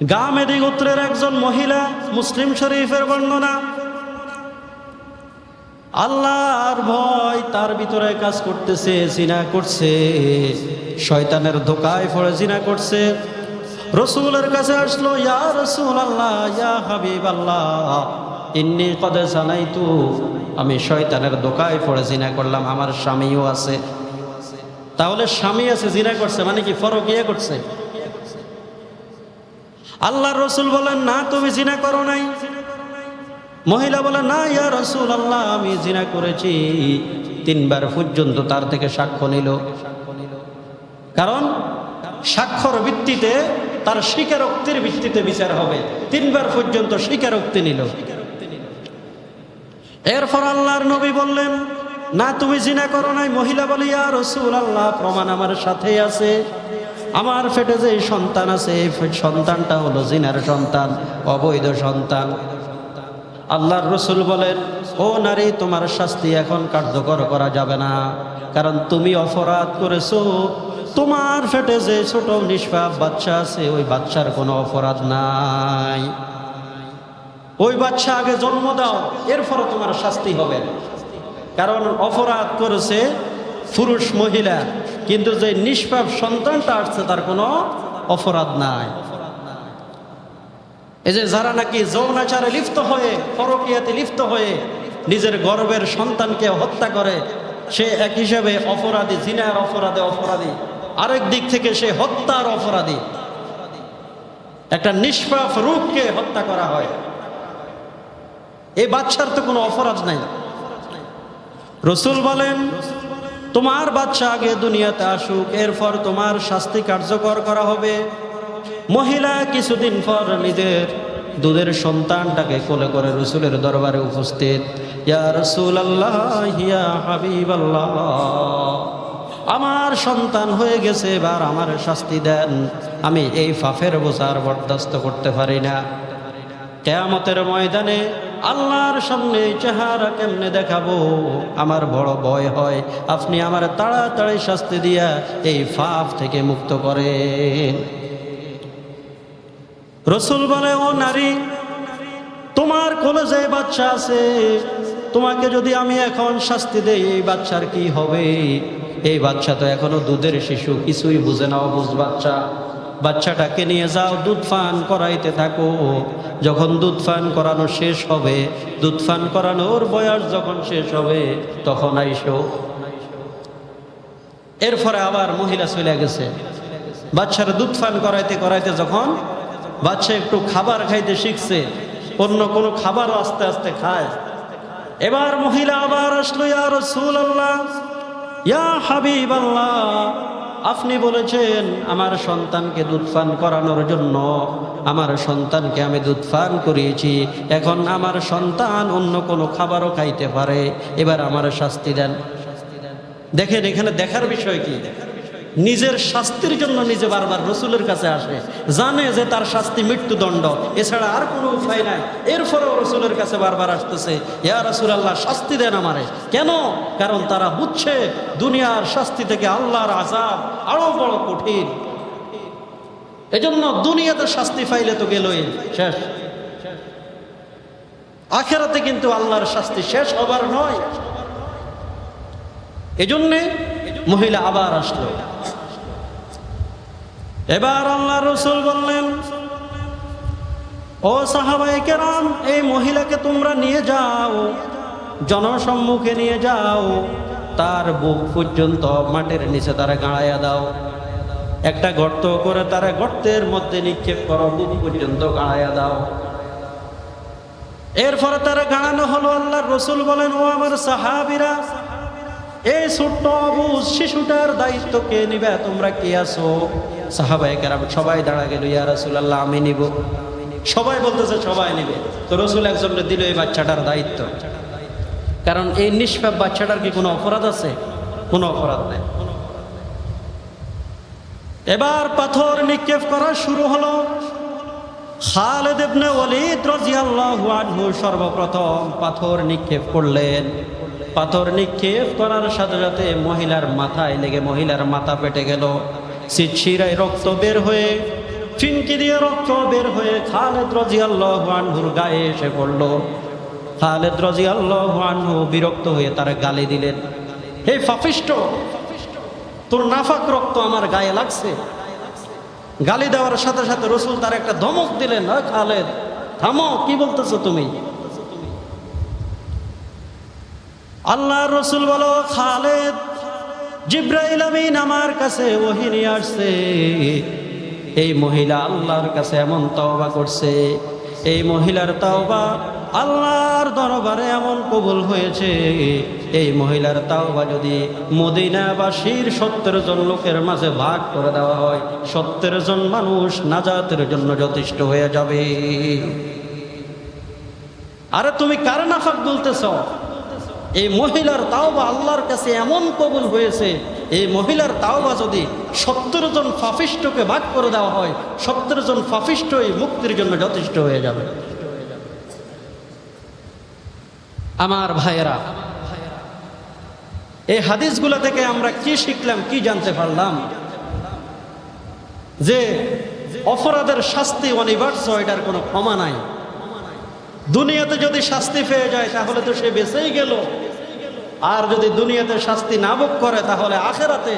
গামেদি গোত্রের একজন মহিলা মুসলিম শরীফের বর্ণনা, আল্লাহর ভয় তার ভিতরে কাজ করতেছে, জিনা করছে, শয়তানের ধোকায় পড়ে জিনা করছে। রসুলের কাছে আসলো, ইয়া রসুল আল্লাহ ইয়া হাবিব আল্লাহ ইন্নি কদে জানাই তু আমি শয়তানের দোকায় পড়ে জিনা করলাম, আমার স্বামীও আছে। তাহলে স্বামী আছে, জিনা করছে মানে কি, ফরক ইয়ে করছে? আল্লাহর রসুল বলেন, না, তুমি জিনা করো নাই। মহিলা বলে, না, ইয়া রসুল আল্লাহ আমি জিনা করেছি। তিনবার পর্যন্ত তার থেকে সাক্ষ্য নিল। কারণ সাক্ষর ভিত্তিতে তার স্বীকারোক্তির ভিত্তিতে বিচার হবে। তিনবার পর্যন্ত স্বীকারোক্তি নিল। এরপর আল্লাহর নবী বললেন, না, তুমি জিনা করো নাই। মহিলা বলি, ইয়া রসুল আল্লাহ প্রমাণ আমার সাথেই আছে। আমার ফেটে যে সন্তান আছে এই সন্তানটা হলো জিনার সন্তান, অবৈধ সন্তান। আল্লাহর রসুল বলেন, ও নারী, তোমার শাস্তি এখন কার্যকর করা যাবে না। কারণ তুমি অপরাধ করেছ। তোমার ফেটে যে ছোট নিষ্পাপ বাচ্চা আছে, ওই বাচ্চার কোনো অপরাধ নাই। ওই বাচ্চা আগে জন্ম দাও এরপরে তোমার শাস্তি হবে কারণ অপরাধ করেছে পুরুষ মহিলা। কিন্তু যে নিষ্পাপ সন্তানটা আসছে, তার কোনো অপরাধ নাই। এই যে যারা নাকি যৌনাচারে লিপ্ত হয়ে, পরকীয়াতে লিপ্ত হয়ে নিজের গর্বের সন্তানকে হত্যা করে, সে এক হিসাবে অপরাধী, জিনার অপরাধে অপরাধী। আরেক দিক থেকে সে হত্যার অপরাধী। একটা নিষ্পাপ রূপকে হত্যা করা হয়। এই বাচ্চার তো কোনো অপরাধ নাই। রসুল বলেন তোমার বাচ্চা আগে দুনিয়াতে আসুক, এরপর তোমার শাস্তি কার্যকর করা হবে। মহিলা কিছুদিন পর নিজের দুধের সন্তানটাকে কোলে করে রসুলের দরবারে উপস্থিত। ইয়া রসুল আল্লাহ হাবিব আল্লাহ আমার সন্তান হয়ে গেছে, এবার আমার শাস্তি দেন। আমি এই ফাফের বোঝার বরদাস্ত করতে পারি না। কেয়ামতের ময়দানে আল্লাহর সামনে চেহারা কেমনে দেখাবো? আমার বড় ভয় হয়। আপনি আমার তাড়াতাড়ি শাস্তি দিয়া এই ফাফ থেকে মুক্ত করেন। রসুল বলে, ও নারী, তোমার কোলে যে বাচ্চা আছে। তোমাকে যদি আমি এখন শাস্তি দেই, এই বাচ্চার কি হবে? এই বাচ্চা তো এখনও দুধের শিশু, কিছুই বুঝে না অবুঝ বাচ্চা। বাচ্চাটাকে নিয়ে যাও, দুধ পান করাইতে থাকো। যখন দুধ পান করানো শেষ হবে, দুধ পান করানোর বয়স যখন শেষ হবে, তখন আইসো। এরপরে আবার মহিলা চলে গেছে। বাচ্চারা দুধ পান করাইতে করাইতে যখন বাচ্চা একটু খাবার খাইতে শিখছে, অন্য কোনো খাবার আস্তে আস্তে খায়। এবার মহিলা আবার আসলো, ইয়া আল্লাহ ইয়া হাবিব আল্লাহ আপনি বলেছেন, আমার সন্তানকে দুধ পান করানোর জন্য, আমার সন্তানকে আমি দুধ পান করিয়েছি। এখন আমার সন্তান অন্য কোনো খাবারও খাইতে পারে। এবার আমার শাস্তি দেন। দেখেন, এখানে দেখার বিষয় কি? নিজের শাস্তির জন্য নিজে বারবার রসুলের কাছে আসে। জানে যে তার শাস্তি মৃত্যুদণ্ড। এছাড়া আর কোনো উপায় নাই। এরপরেও রসুলের কাছে বারবার আসতেছে, ইয়া রসুল আল্লাহ শাস্তি দেন আমারে। কেন? কারণ তারা বুঝছে দুনিয়ার শাস্তি থেকে আল্লাহর আজাব আরও বড় কঠিন। এজন্য দুনিয়াতে শাস্তি পাইলে তো গেলই, শেষ। আখেরাতে কিন্তু আল্লাহর শাস্তি শেষ হবার নয়। এজন্যে মহিলা আবার আসলো। এবার আল্লাহ রসুল বললেন, ও সাহাবাই কেরাম, এই মহিলাকে তোমরা নিয়ে যাও, জনসম্মুখে নিয়ে যাও, তার বুক পর্যন্ত মাটির নিচে তারা গাড়াইয়া দাও। একটা গর্ত করে তারা গর্তের মধ্যে নিক্ষেপ করো, বুক পর্যন্ত গাড়াইয়া দাও। এরপরে তারা গাড়ানো হলো, আল্লাহর রসুল বলেন, ও আমার সাহাবিরা এই ছোট্ট অবুজ শিশুটার দায়িত্ব কে নিবে? তোমরা কে আসো সাহাবাই কেরাম সবাই দাঁড়া গেল, ইয়া রাসূলুল্লাহ, আমি নিব। সবাই বলতেছে, সবাই নিবে। তো রসুল একজনকে দিল এই বাচ্চাটার দায়িত্ব। কারণ এই নিষ্পাপ বাচ্চাটার কি কোনো অপরাধ আছে? কোনো অপরাধ নেই। এবার পাথর নিক্ষেপ করা শুরু হলো। খালেদ ইবনে ওয়ালিদ রাদিয়াল্লাহু আনহু সর্বপ্রথম পাথর নিক্ষেপ করলেন। পাথর নিক্ষেপ করার সাথে সাথে মহিলার মাথায় লেগে মহিলার মাথা পেটে গেল। শিরায় রক্ত বের হয়ে, ফিনকি দিয়ে রক্ত বের হয়ে খালেদ রাজিয়াল্লাহ আনহুর গায়ে এসে পড়ল। খালেদ রাজিয়াল্লাহ আনহু বিরক্ত হয়ে তারা গালি দিলেন, হে ফাফিষ্ট, তোর নাফাক রক্ত আমার গায়ে লাগছে। গালি দেওয়ার সাথে সাথে রসুল তার একটা ধমক দিলেন "ওই খালেদ, থামো, কি বলতেছো তুমি? আল্লাহ রসুল বলো, খালেদ, জিব্রাইল আমিন আমার কাছে ওহি নিয়ে আসছে। এই মহিলা আল্লাহর কাছে এমন তওবা করছে। এই মহিলার তাওবা আল্লাহর দরবারে এমন কবুল হয়েছে। এই মহিলার তাওবা যদি মদিনাবাসীর সত্তর জন লোকের মাঝে ভাগ করে দেওয়া হয়, সত্তর জন মানুষ নাজাতের জন্য যথেষ্ট হয়ে যাবে। আরে তুমি কার নাফাক বলতেছ? এই মহিলার তাওবা আল্লাহর কাছে এমন কবুল হয়েছে, এই মহিলার তাওবা যদি সত্তর জন ফাফিষ্টকে ভাগ করে দেওয়া হয়, সত্তর জন ফাফিষ্ট এই মুক্তির জন্য যথেষ্ট হয়ে যাবে। আমার ভাইয়েরা, এই হাদিসগুলো থেকে আমরা কি শিখলাম, কি জানতে পারলাম? যে অপরাধের শাস্তি অনিবার্য, এটার কোনো ক্ষমা নাই। দুনিয়াতে যদি শাস্তি পেয়ে যায়, তাহলে তো সে বেঁচেই গেল। আর যদি দুনিয়াতে শাস্তি না ভোগ করে, তাহলে আখেরাতে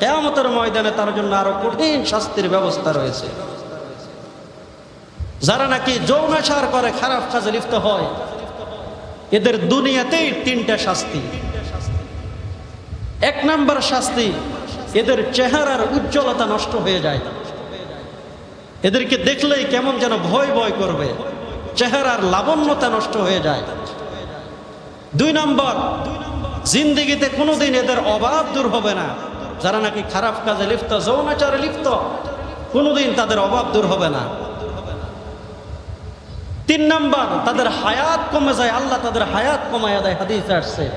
কেয়ামতের ময়দানে তার জন্য আরও কঠিন শাস্তির ব্যবস্থা রয়েছে। যারা নাকি যৌনাচার করে, খারাপ কাজে লিপ্ত হয়, এদের দুনিয়াতেই তিনটা শাস্তি। এক নাম্বার শাস্তি, এদের চেহারার উজ্জ্বলতা নষ্ট হয়ে যায়। এদেরকে দেখলেই কেমন যেন ভয় ভয় করবে। চেহারার লাবণ্যতা নষ্ট হয়ে যায়। দুই নম্বর, জিন্দিগিতে কোনোদিন এদের অভাব দূর হবে না। যারা নাকি খারাপ কাজে লিপ্ত, যৌনাচারে লিপ্ত, কোনোদিন তাদের অভাব দূর হবে না। তিন নম্বর, তাদের হায়াত কমে যায়। আল্লাহ তাদের হায়াত কমায় দেয়। হাদিস আসছে।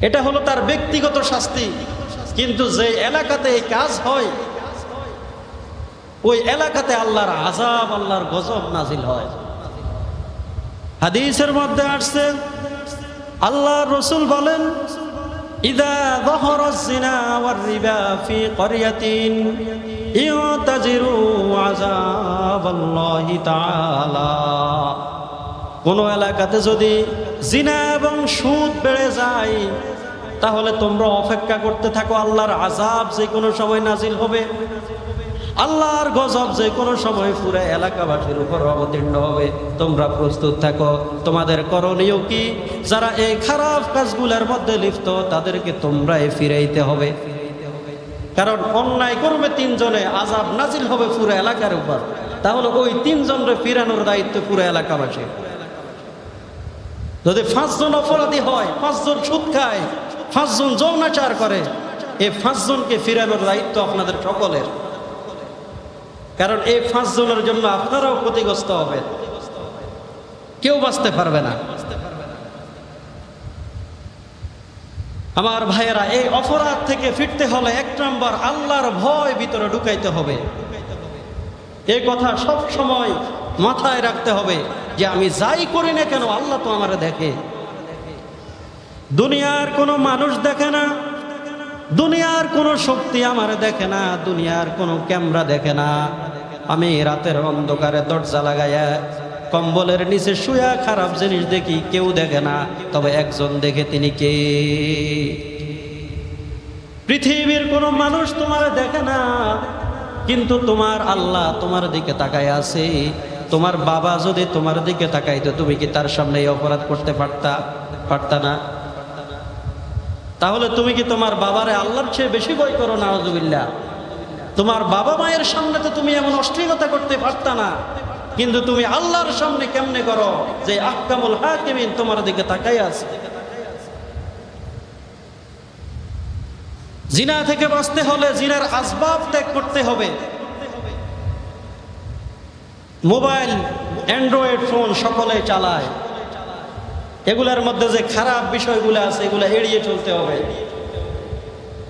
এটা হলো তার ব্যক্তিগত শাস্তি। কিন্তু যে এলাকাতে এই কাজ হয়, ওই এলাকাতে আল্লাহর আজাব আল্লাহর গজব নাজিল হয়। হাদিসের মধ্যে আসছে আল্লাহ রসুল বলেন জিনা কোন এলাকাতে যদি জিনা এবং সুদ বেড়ে যায়, তাহলে তোমরা অপেক্ষা করতে থাকো, আল্লাহর আজাব যে কোনো সময় নাজিল হবে। আল্লাহর গজব যে কোনো সময় পুরো এলাকাবাসীর উপর অবতীর্ণ হবে। তোমরা প্রস্তুত থাকো। তোমাদের করণীয় কি? যারা এই খারাপ কাজগুলোর মধ্যে লিপ্ত, তাদেরকে তোমরাই ফিরাইতে হবে। কারণ অন্যায় করবে তিনজনে আজাব নাজিল হবে পুরো এলাকার উপর। তাহলে ওই তিনজনরে ফিরানোর দায়িত্ব পুরো এলাকাবাসী যদি পাঁচজন অপরাধী হয়, পাঁচজন সুদ খায়, পাঁচজন যৌনাচার করে, এই পাঁচজনকে ফিরানোর দায়িত্ব আপনাদের সকলের। কারণ এই পাঁচজনের জন্য আপনারাও ক্ষতিগ্রস্ত হবেন। কেউ বাঁচতে পারবে না। আমার ভাইয়েরা, এই অপরাধ থেকে ফিরতে হলে এক নম্বর আল্লাহর ভয় ভিতরে ঢুকাইতে হবে। এই কথা সব সময় মাথায় রাখতে হবে যে আমি যাই করি না কেন আল্লাহ তো আমার দেখে। দুনিয়ার কোনো মানুষ দেখে না, দুনিয়ার কোনো শক্তি আমার দেখে না, দুনিয়ার কোনো ক্যামেরা দেখে না। আমি রাতের অন্ধকারে দরজা লাগাইয়া কম্বলের নিচে শুয়া খারাপ জিনিস দেখি কেউ দেখে না। তবে একজন দেখে তিনি কে? পৃথিবীর কোনো মানুষ তোমার দেখে না। কিন্তু তোমার আল্লাহ তোমার দিকে তাকায় আছে। তোমার বাবা যদি তোমার দিকে তাকাইতো, তুমি কি তার সামনে এই অপরাধ করতে পারতা? পারতা না। তাহলে তুমি কি তোমার বাবারে আল্লাহর চেয়ে বেশি ভয় করো? না আজুবিল্লা তোমার বাবা মায়ের সামনে তো তুমি এমন অশ্লীলতা করতে পারতা না। কিন্তু তুমি আল্লাহর সামনে কেমনে করো যে আহকামুল হাকিমিন তোমার দিকে তাকাই আছে? জিনা থেকে বাঁচতে হলে জিনার আসবাব ত্যাগ করতে হবে। মোবাইল, অ্যান্ড্রয়েড ফোন সকলে চালায়। এগুলার মধ্যে যে খারাপ বিষয়গুলো আছে, এগুলো এড়িয়ে চলতে হবে।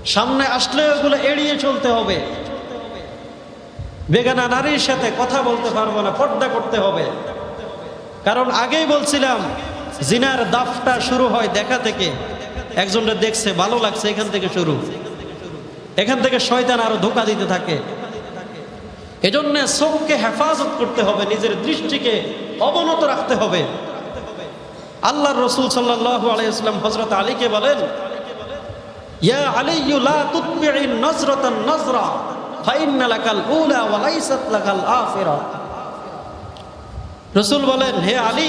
সামনে আসলে এগুলো এড়িয়ে চলতে হবে। বেগানা নারীর সাথে কথা বলতে পারব না, পর্দা করতে হবে। কারণ আগেই বলছিলাম, জিনার দাফটা শুরু হয় দেখা থেকে। একজনটা দেখছে, ভালো লাগছে, এখান থেকে শুরু। এখান থেকে শয়তান আরও ধোকা দিতে থাকে। এজন্য চোখকে হেফাজত করতে হবে, নিজের দৃষ্টিকে অবনত রাখতে হবে। আল্লাহর রসুল সাল্লাহ আলাইসলাম হজরত আলীকে বলেন, ইয়া আলিয়্যু লা তুতবি'i নজরাতান নজরা। রসুল বলেন, হে আলী,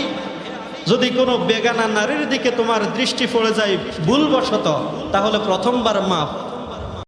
যদি কোনো বেগানা নারীর দিকে তোমার দৃষ্টি পড়ে যায় ভুলবশত, তাহলে প্রথমবার মাফ।